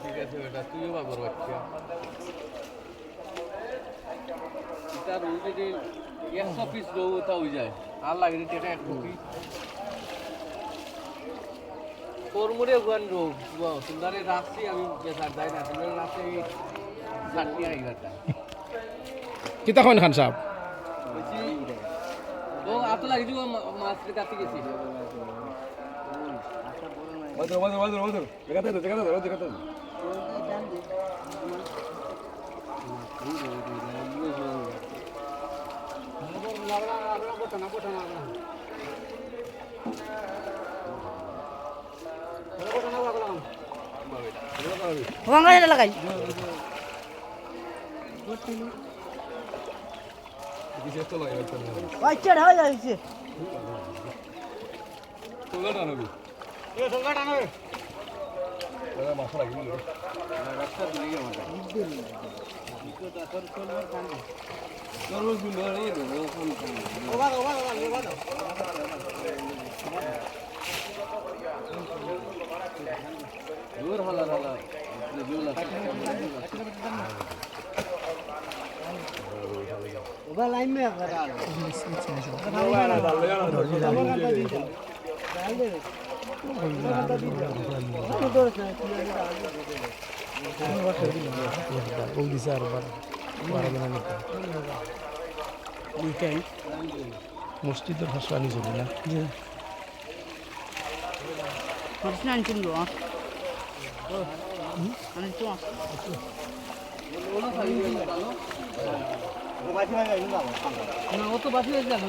ঠিক তুইও বাবুর বাচ্চা তার তা হয়ে যায় আর লাগে টাকা এক কপি তোর মোড়ে আমি যাই না সুন্দরে রাখছি চাটনি আইগাটা কিতা খান খান সাহেব ও আতো লাগি দিব মাছ কাটতে গেছি। Dekat itu. ভাঙা লাগাই Di situ lah ya, betul. বাচ্চা হয়ে যাচ্ছে Tunggu dah hala hala. Jumlah. ওবা লাইন মে করা মসজিদের ভাষা আনি চলি না প্রশ্ন আনছিল না ও তো বাসি হয়ে যাবে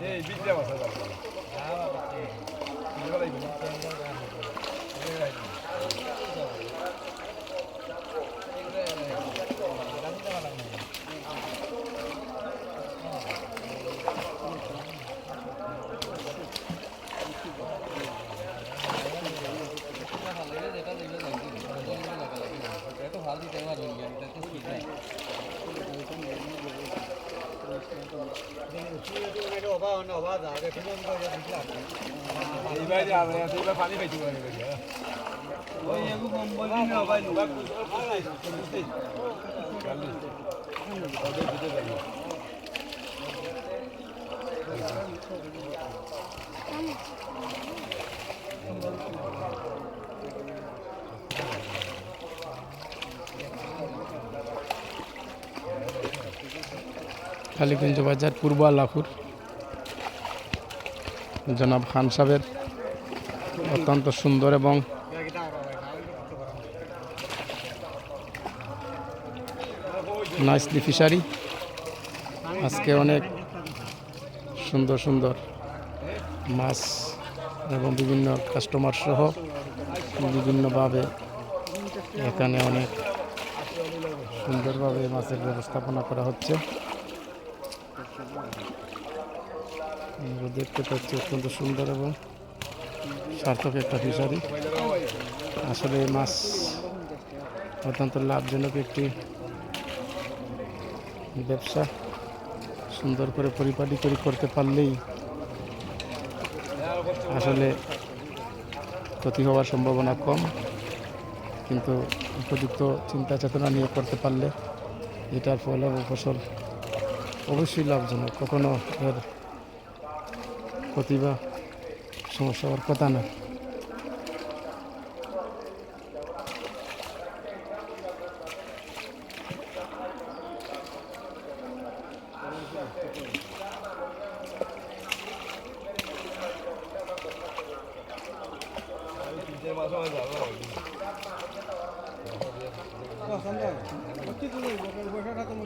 네, 예, 밑에 와서 가자. কালীগঞ্জ বাজার পূর্ব আলাপুর। জনাব খান সাহেবের অত্যন্ত সুন্দর এবং নাইসলি ফিশারি আজকে অনেক সুন্দর সুন্দর মাছ এবং বিভিন্ন কাস্টমার সহ বিভিন্নভাবে এখানে অনেক সুন্দরভাবে মাছের ব্যবস্থাপনা করা হচ্ছে। আমরা দেখতে পাচ্ছি অত্যন্ত সুন্দর এবং সার্থক একটা ফিশারি আসলে এই মাছ অত্যন্ত লাভজনক একটি ব্যবসা। সুন্দর করে পরিপাটি করে করতে পারলেই আসলে ক্ষতি হওয়ার সম্ভাবনা কম। কিন্তু উপযুক্ত চিন্তা চেতনা নিয়ে করতে পারলে এটার ফল ফসল অবশ্যই লাভজনক। কখনো এর ক্ষতি বা সমস্যা হওয়ার কথা না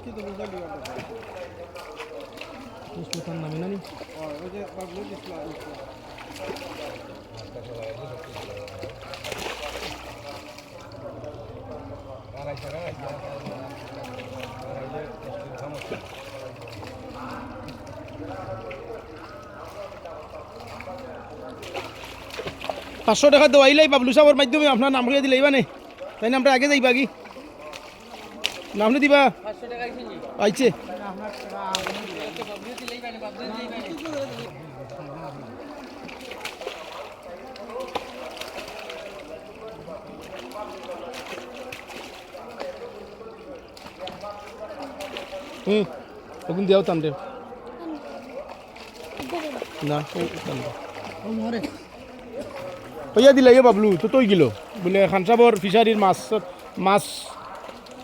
তিনটে আমার যাব নামে নানি পাঁচশো টাকা দেওয়াইলাই বাবলু সাহর মাধ্যমে। আপনার নাম করে দিলে মানে তাই না আমরা আগে যাইবা কি নাম দিবা? টাকা কিনি আইছে। দিলেই দিলেই হুম, ওগুন দিয়াও তান দেও না তান দেও। ইয়ে বাবলু, তো তৈ গিল। বোলে খানসাবর ফিচারির মাছ মাছ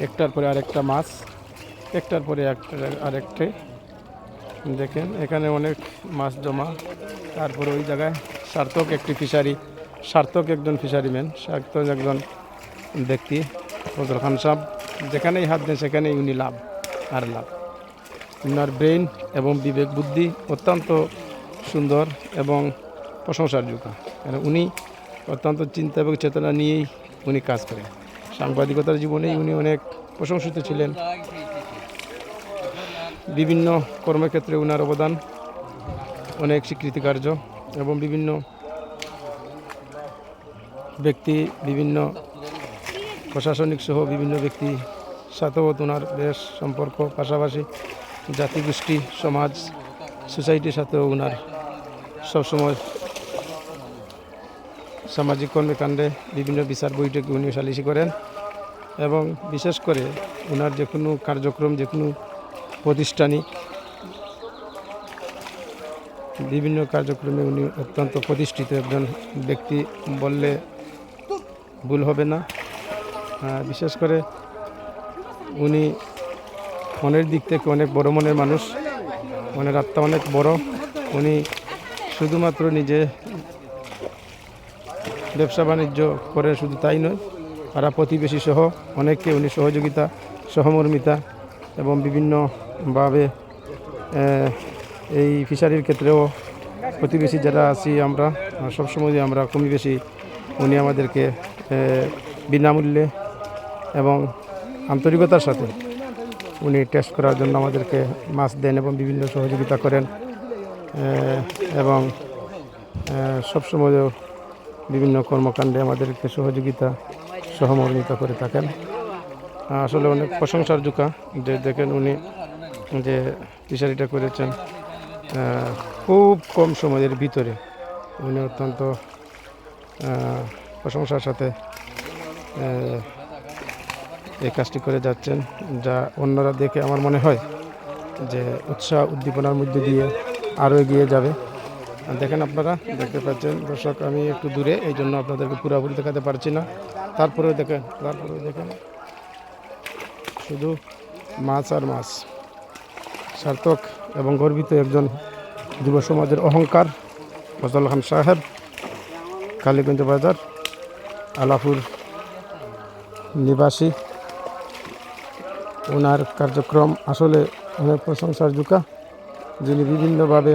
একটার পরে আরেকটা মাছ, একটার পরে একটা আরেকটে। দেখেন, এখানে অনেক মাছ জমা। তারপরে ওই জায়গায় সার্থক একটি ফিশারি। সার্থক একজন ফিশারিম্যান, সার্থক একজন ব্যক্তি, ফজল খান সাহেব। যেখানেই হাত দেন, সেখানেই উনি লাভ, আর লাভ। উনার ব্রেন এবং বিবেক বুদ্ধি অত্যন্ত সুন্দর এবং প্রশংসার যোগ্য। কারণ উনি অত্যন্ত চিন্তা এবং চেতনা নিয়েই উনি কাজ করেন। সাংবাদিকতার জীবনেই উনি অনেক প্রশংসিত ছিলেন। বিভিন্ন কর্মক্ষেত্রে উনার অবদান অনেক স্বীকৃতি কার্য এবং বিভিন্ন ব্যক্তি, বিভিন্ন প্রশাসনিক সহ বিভিন্ন ব্যক্তি সাথেও ওনার বেশ সম্পর্ক পাশাপাশি জাতিগোষ্ঠী, সমাজ, সোসাইটির সাথেও ওনার সবসময় সামাজিক কর্মকাণ্ডে বিভিন্ন বিচার বৈঠকে উনি সালিশি করেন এবং বিশেষ করে ওনার যে কোনো কার্যক্রম, যে কোনো প্রতিষ্ঠানিক বিভিন্ন কার্যক্রমে উনি অত্যন্ত প্রতিষ্ঠিত একজন ব্যক্তি বললে ভুল হবে না। বিশেষ করে উনি মনের দিক থেকে অনেক বড় মনের মানুষ, মনের আত্মা অনেক বড়। উনি শুধুমাত্র নিজে ব্যবসা বাণিজ্য করেন শুধু তাই নয় তারা প্রতিবেশী সহ অনেককে উনি সহযোগিতা, সহমর্মিতা এবং বিভিন্নভাবে এই ফিশারির ক্ষেত্রেও প্রতিবেশী যারা আছি আমরা, সবসময় আমরা কমি বেশি উনি আমাদেরকে বিনামূল্যে এবং আন্তরিকতার সাথে উনি টেস্ট করার জন্য আমাদেরকে মাছ দেন এবং বিভিন্ন সহযোগিতা করেন এবং সবসময় বিভিন্ন কর্মকাণ্ডে আমাদেরকে সহযোগিতা সহমর্মিতা করে থাকেন। আসলে অনেক প্রশংসার জোকা। যে দেখেন উনি যে ফিশারিটা করেছেন খুব কম সময়ের ভিতরে। উনি অত্যন্ত প্রশংসার সাথে এই কাজটি করে যাচ্ছেন, যা অন্যরা দেখে আমার মনে হয় যে উৎসাহ উদ্দীপনার মধ্যে দিয়ে আরও এগিয়ে যাবে। দেখেন আপনারা, দেখতে পাচ্ছেন, দর্শক, আমি একটু দূরে, এই জন্য আপনাদেরকে পুরোপুরি দেখাতে পারছি না। তারপরেও দেখেন তারপরেও দেখেন, শুধু মাছ আর মাছ। সার্থক এবং গর্বিত একজন যুব সমাজের অহংকার, ফজল খান সাহেব, কালীগঞ্জ বাজার, আলাপুর নিবাসী। ওনার কার্যক্রম আসলে অনেক প্রশংসার জুকা যিনি বিভিন্নভাবে